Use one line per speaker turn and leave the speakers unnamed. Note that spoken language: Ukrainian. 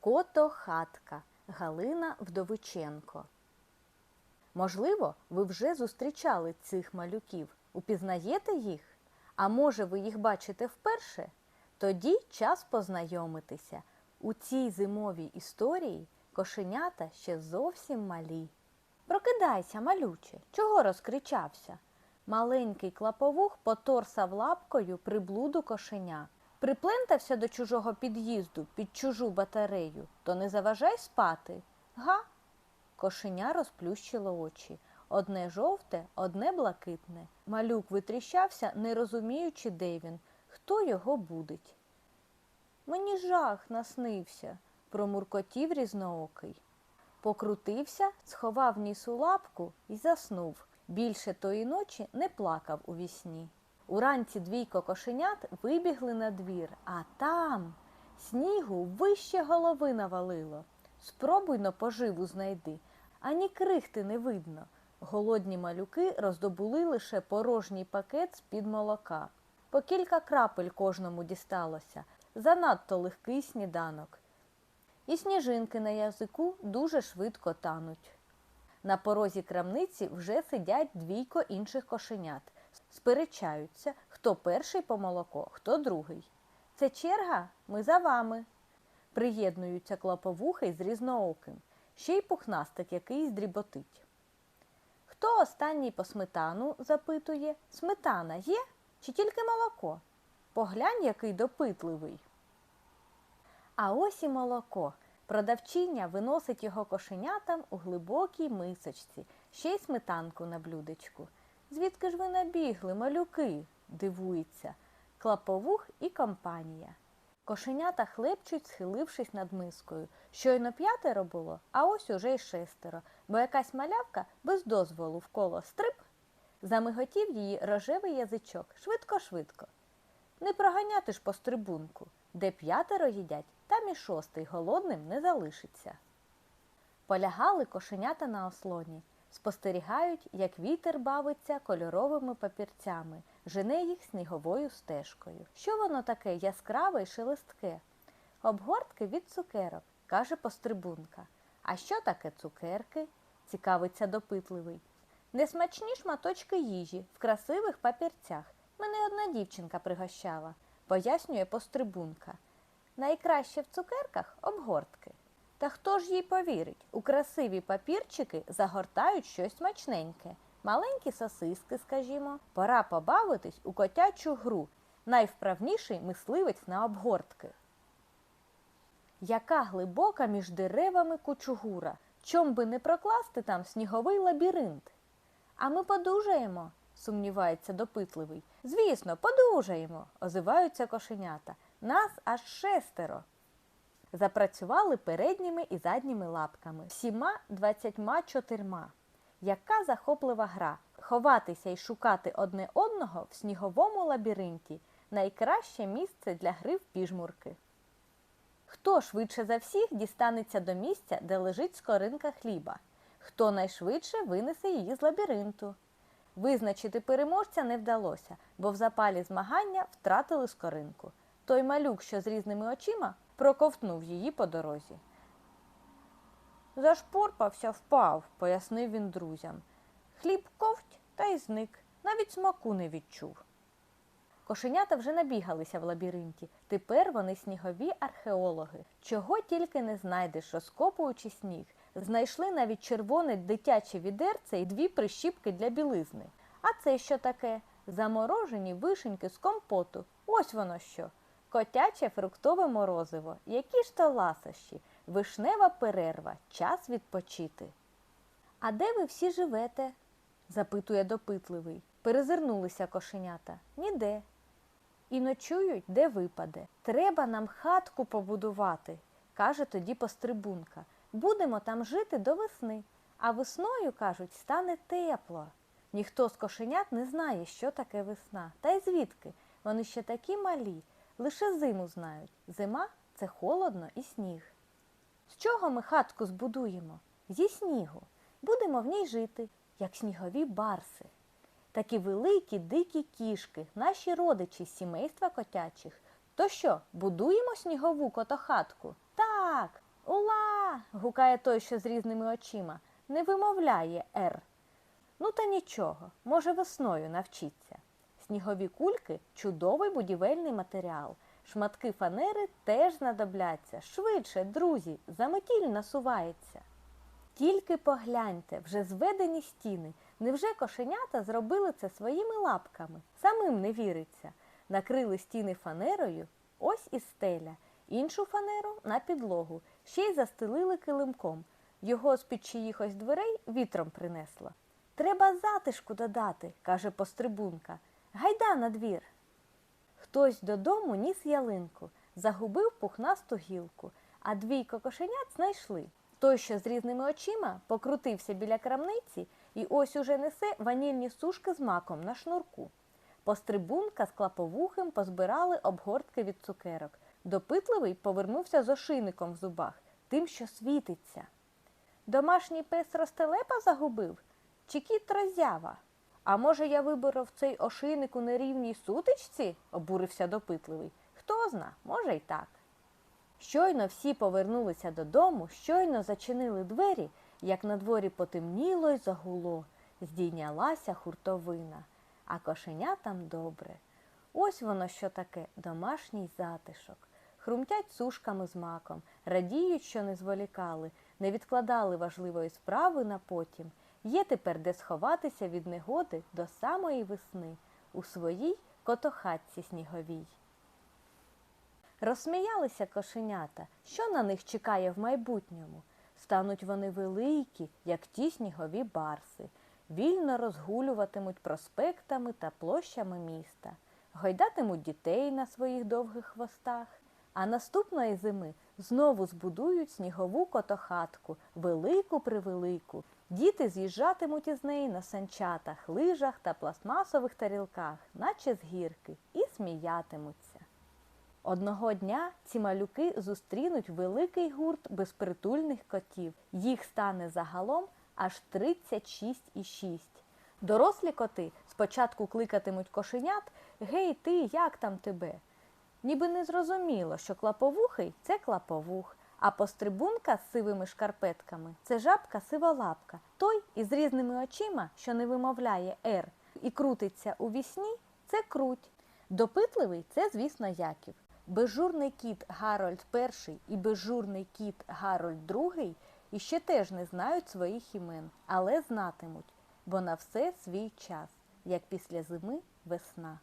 Кото-хатка Галина Вдовиченко. Можливо, ви вже зустрічали цих малюків. Упізнаєте їх? А може, ви їх бачите вперше? Тоді час познайомитися. У цій зимовій історії кошенята ще зовсім малі. Прокидайся, малюче, чого розкричався? Маленький клаповух поторсав лапкою приблуду кошеня. Приплентався до чужого під'їзду під чужу батарею, то не заважай спати. Га? Кошеня розплющило очі. Одне жовте, одне блакитне. Малюк витріщався, не розуміючи, де він, хто його будить. Мені жах наснився, промуркотів різноокий. Покрутився, сховав ніс у лапку і заснув. Більше тої ночі не плакав у вісні. Уранці двійко кошенят вибігли на двір, а там снігу вище голови навалило. Спробуй но поживу знайди, ані крихти не видно. Голодні малюки роздобули лише порожній пакет з-під молока. По кілька крапель кожному дісталося. Занадто легкий сніданок. І сніжинки на язику дуже швидко тануть. На порозі крамниці вже сидять двійко інших кошенят. Сперечаються, хто перший по молоко, хто другий. Це черга? Ми за вами. Приєднуються клоповухи з різнооким, ще й пухнастик якийсь дріботить. Хто останній по сметану? запитує. Сметана є чи тільки молоко? Поглянь, який допитливий. А ось і молоко. Продавчиня виносить його кошенятам у глибокій мисочці, ще й сметанку на блюдечку. Звідки ж ви набігли, малюки? дивується. Клаповух і компанія. Кошенята хлебчуть, схилившись над мискою. Щойно п'ятеро було, а ось уже й шестеро, бо якась малявка без дозволу вколо стрип замиготів її рожевий язичок швидко-швидко. Не проганяти ж по стрибунку, де п'ятеро їдять, там і шостий голодним не залишиться. Полягали кошенята на ослоні, спостерігають, як вітер бавиться кольоровими папірцями, жене їх сніговою стежкою. Що воно таке яскраве й шелестке? Обгортки від цукерок, каже пострибунка. А що таке цукерки? цікавиться допитливий. Несмачні шматочки їжі в красивих папірцях. Мене одна дівчинка пригощала, пояснює пострибунка. Найкраще в цукерках обгортки. Та хто ж їй повірить? У красиві папірчики загортають щось смачненьке. Маленькі сосиски, скажімо. Пора побавитись у котячу гру. Найвправніший мисливець на обгортки. Яка глибока між деревами кучугура. Чом би не прокласти там сніговий лабіринт? А ми подужаємо, сумнівається допитливий. Звісно, подужаємо, озиваються кошенята. Нас аж шестеро. Запрацювали передніми і задніми лапками, всіма двадцятьма чотирма. Яка захоплива гра! Ховатися і шукати одне одного в сніговому лабіринті найкраще місце для гри в піжмурки. Хто швидше за всіх дістанеться до місця, де лежить скоринка хліба? Хто найшвидше винесе її з лабіринту? Визначити переможця не вдалося, бо в запалі змагання втратили скоринку. Той малюк, що з різними очима, проковтнув її по дорозі. Зашпорпався, впав, пояснив він друзям. Хліб ковть та й зник, навіть смаку не відчув. Кошенята вже набігалися в лабіринті. Тепер вони снігові археологи. Чого тільки не знайдеш, розкопуючи сніг. Знайшли навіть червоне дитяче відерце і дві прищіпки для білизни. А це що таке? Заморожені вишеньки з компоту. Ось воно що. Котяче фруктове морозиво. Які ж то ласощі, вишнева перерва, час відпочити. А де ви всі живете? запитує допитливий. Перезирнулися кошенята. Ніде. І ночують, де випаде. Треба нам хатку побудувати, каже тоді пострибунка. Будемо там жити до весни, а весною, кажуть, стане тепло. Ніхто з кошенят не знає, що таке весна. Та й звідки? Вони ще такі малі, лише зиму знають. Зима це холодно і сніг. З чого ми хатку збудуємо? Зі снігу. Будемо в ній жити, як снігові барси. Такі великі дикі кішки, наші родичі з сімейства котячих. То що, будуємо снігову котохатку? Так, Ула. гукає той, що з різними очима. Не вимовляє Р. Ну та нічого, може, весною навчиться. Снігові кульки чудовий будівельний матеріал. Шматки фанери теж знадобляться. Швидше, друзі, заметіль насувається. Тільки погляньте, вже зведені стіни. Невже кошенята зробили це своїми лапками? Самим не віриться. Накрили стіни фанерою, ось і стеля, іншу фанеру на підлогу, ще й застелили килимком. Його з під чиїхось дверей вітром принесло. Треба затишку додати, каже пострибунка. Гайда на двір. Хтось додому ніс ялинку, загубив пухнасту гілку, а двійко кошенят знайшли. Той, що з різними очима, покрутився біля крамниці і ось уже несе ванільні сушки з маком на шнурку. Пострибунка з клаповухим позбирали обгортки від цукерок. Допитливий повернувся з ошийником в зубах, тим, що світиться. Домашній пес ростелепа загубив? Чи кіт роззява? А може, я виборов цей ошийник у нерівній сутичці? обурився допитливий. Хто зна, може й так. Щойно всі повернулися додому, щойно зачинили двері, як на дворі потемніло й загуло, здійнялася хуртовина, а кошенятам добре. Ось воно що таке домашній затишок. Хрумтять сушками з маком, радіють, що не зволікали, не відкладали важливої справи на потім. Є тепер де сховатися від негоди до самої весни у своїй котохатці сніговій. Розсміялися кошенята, що на них чекає в майбутньому. Стануть вони великі, як ті снігові барси, вільно розгулюватимуть проспектами та площами міста, гойдатимуть дітей на своїх довгих хвостах, а наступної зими знову збудують снігову котохатку, велику превелику. Діти з'їжджатимуть із неї на санчатах, лижах та пластмасових тарілках, наче з гірки, і сміятимуться. Одного дня ці малюки зустрінуть великий гурт безпритульних котів. Їх стане загалом аж 36 і 6. Дорослі коти спочатку кликатимуть кошенят Гей, ти, як там тебе? Ніби не зрозуміло, що клаповухий це клаповух, а пострибунка з сивими шкарпетками це жабка сиволапка. Той із різними очима, що не вимовляє Р і крутиться у вісні, це круть. Допитливий це, звісно, Яків. Безжурний кіт Гарольд І і безжурний кіт Гарольд II іще теж не знають своїх імен, але знатимуть, бо на все свій час, як після зими весна.